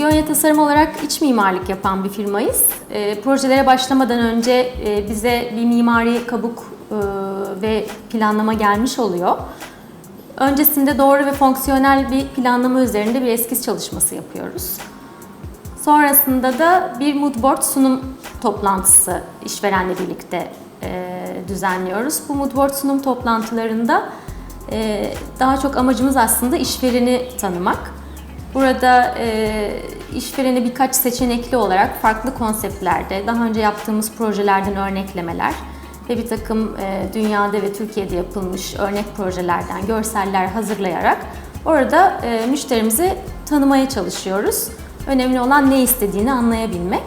Gönye Tasarım olarak iç mimarlık yapan bir firmayız. E, projelere başlamadan önce e, bize bir mimari kabuk e, ve planlama gelmiş oluyor. Öncesinde doğru ve fonksiyonel bir planlama üzerinde bir eskiz çalışması yapıyoruz. Sonrasında da bir mood board sunum toplantısı işverenle birlikte e, düzenliyoruz. Bu mood board sunum toplantılarında e, daha çok amacımız aslında işvereni tanımak. Burada e, işvereni birkaç seçenekli olarak farklı konseptlerde, daha önce yaptığımız projelerden örneklemeler ve bir takım e, dünyada ve Türkiye'de yapılmış örnek projelerden görseller hazırlayarak orada e, müşterimizi tanımaya çalışıyoruz. Önemli olan ne istediğini anlayabilmek.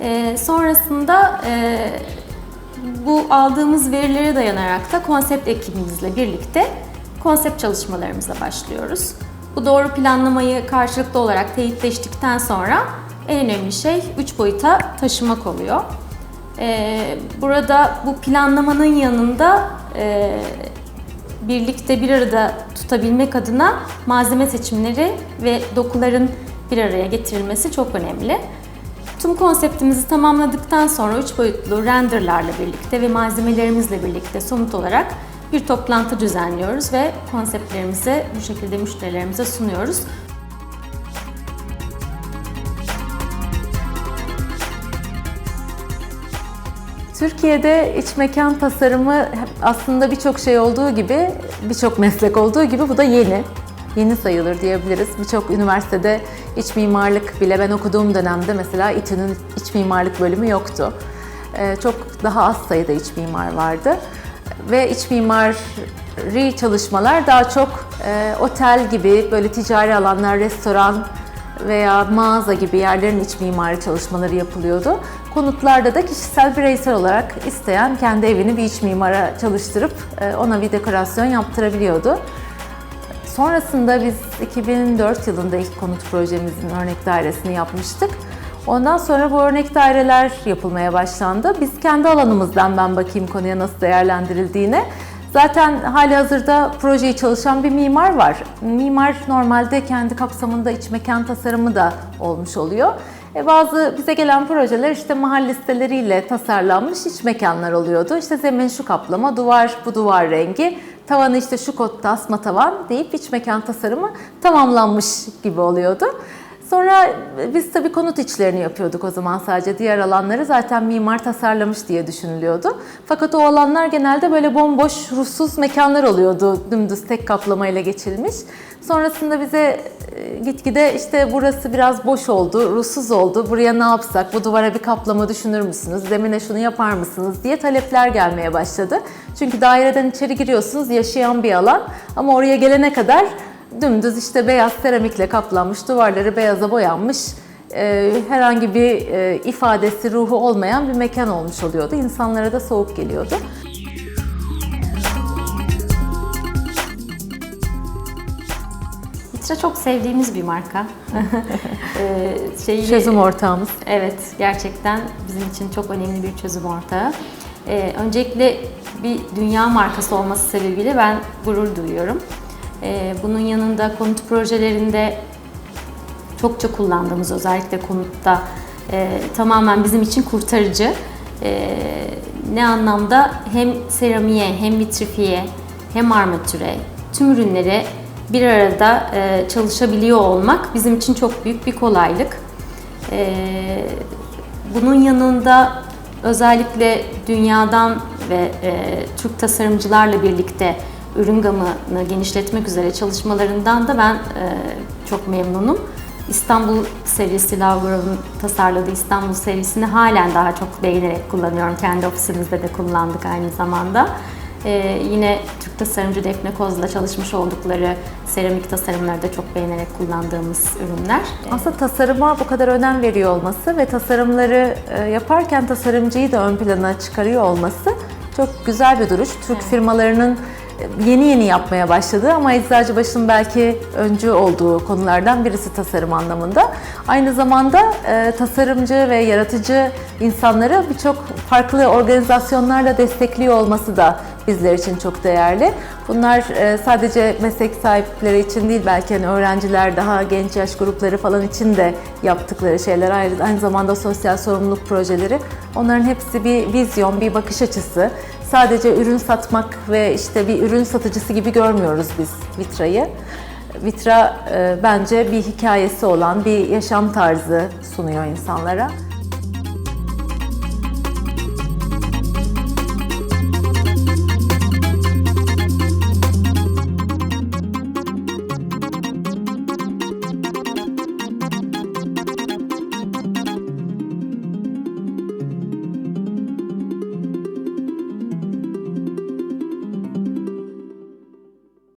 E, sonrasında e, bu aldığımız verilere dayanarak da konsept ekibimizle birlikte konsept çalışmalarımıza başlıyoruz. Bu doğru planlamayı karşılıklı olarak teyitleştikten sonra en önemli şey üç boyuta taşımak oluyor. Ee, burada bu planlamanın yanında e, birlikte bir arada tutabilmek adına malzeme seçimleri ve dokuların bir araya getirilmesi çok önemli. Tüm konseptimizi tamamladıktan sonra üç boyutlu renderlarla birlikte ve malzemelerimizle birlikte somut olarak bir toplantı düzenliyoruz ve konseptlerimizi bu şekilde müşterilerimize sunuyoruz. Türkiye'de iç mekan tasarımı aslında birçok şey olduğu gibi, birçok meslek olduğu gibi bu da yeni. Yeni sayılır diyebiliriz. Birçok üniversitede iç mimarlık bile ben okuduğum dönemde mesela İTÜ'nün iç mimarlık bölümü yoktu. Ee, Çok daha az sayıda iç mimar vardı. Ve iç mimari çalışmalar daha çok e, otel gibi böyle ticari alanlar, restoran, veya mağaza gibi yerlerin iç mimari çalışmaları yapılıyordu. Konutlarda da kişisel bireysel olarak isteyen kendi evini bir iç mimara çalıştırıp e, ona bir dekorasyon yaptırabiliyordu. Sonrasında biz 2004 yılında ilk konut projemizin örnek dairesini yapmıştık. Ondan sonra bu örnek daireler yapılmaya başlandı. Biz kendi alanımızdan ben bakayım konuya nasıl değerlendirildiğine. Zaten hali hazırda projeyi çalışan bir mimar var. Mimar normalde kendi kapsamında iç mekan tasarımı da olmuş oluyor. E bazı bize gelen projeler işte mahalle siteleriyle tasarlanmış iç mekanlar oluyordu. İşte zemin şu kaplama, duvar bu duvar rengi, tavanı işte şu kotta asma tavan deyip iç mekan tasarımı tamamlanmış gibi oluyordu. Sonra biz tabii konut içlerini yapıyorduk o zaman sadece. Diğer alanları zaten mimar tasarlamış diye düşünülüyordu. Fakat o alanlar genelde böyle bomboş, ruhsuz mekanlar oluyordu. Dümdüz tek kaplamayla geçilmiş. Sonrasında bize e, gitgide işte burası biraz boş oldu, ruhsuz oldu. Buraya ne yapsak, bu duvara bir kaplama düşünür müsünüz, zemine şunu yapar mısınız diye talepler gelmeye başladı. Çünkü daireden içeri giriyorsunuz, yaşayan bir alan ama oraya gelene kadar dümdüz işte beyaz seramikle kaplanmış, duvarları beyaza boyanmış, e, herhangi bir e, ifadesi, ruhu olmayan bir mekan olmuş oluyordu. İnsanlara da soğuk geliyordu. Vitra çok sevdiğimiz bir marka. Ee, şeyi- Çözüm ortağımız. Evet, gerçekten bizim için çok önemli bir çözüm ortağı. Ee, öncelikle bir dünya markası olması sebebiyle ben gurur duyuyorum. Ee, bunun yanında konut projelerinde çokça kullandığımız özellikle konutta e, tamamen bizim için kurtarıcı. E, ne anlamda hem seramiğe hem vitrifiye hem armatüre tüm ürünleri bir arada e, çalışabiliyor olmak bizim için çok büyük bir kolaylık. Bunun yanında özellikle dünyadan ve Türk tasarımcılarla birlikte ürün gamını genişletmek üzere çalışmalarından da ben e, çok memnunum. İstanbul serisi Lavrov'un tasarladığı İstanbul serisini halen daha çok beğenerek kullanıyorum. Kendi ofisimizde de kullandık aynı zamanda. Ee, yine Türk tasarımcı Defne Koz'la çalışmış oldukları seramik tasarımları da çok beğenerek kullandığımız ürünler. Aslında tasarıma bu kadar önem veriyor olması ve tasarımları e, yaparken tasarımcıyı da ön plana çıkarıyor olması çok güzel bir duruş. Türk firmalarının yeni yeni yapmaya başladı ama Eczacıbaşı'nın belki öncü olduğu konulardan birisi tasarım anlamında. Aynı zamanda e, tasarımcı ve yaratıcı insanları birçok farklı organizasyonlarla destekliyor olması da bizler için çok değerli. Bunlar e, sadece meslek sahipleri için değil belki hani öğrenciler, daha genç yaş grupları falan için de yaptıkları şeyler ayrı. Aynı zamanda sosyal sorumluluk projeleri. Onların hepsi bir vizyon, bir bakış açısı. Sadece ürün satmak ve işte bir ürün satıcısı gibi görmüyoruz biz Vitra'yı. Vitra e, bence bir hikayesi olan bir yaşam tarzı sunuyor insanlara.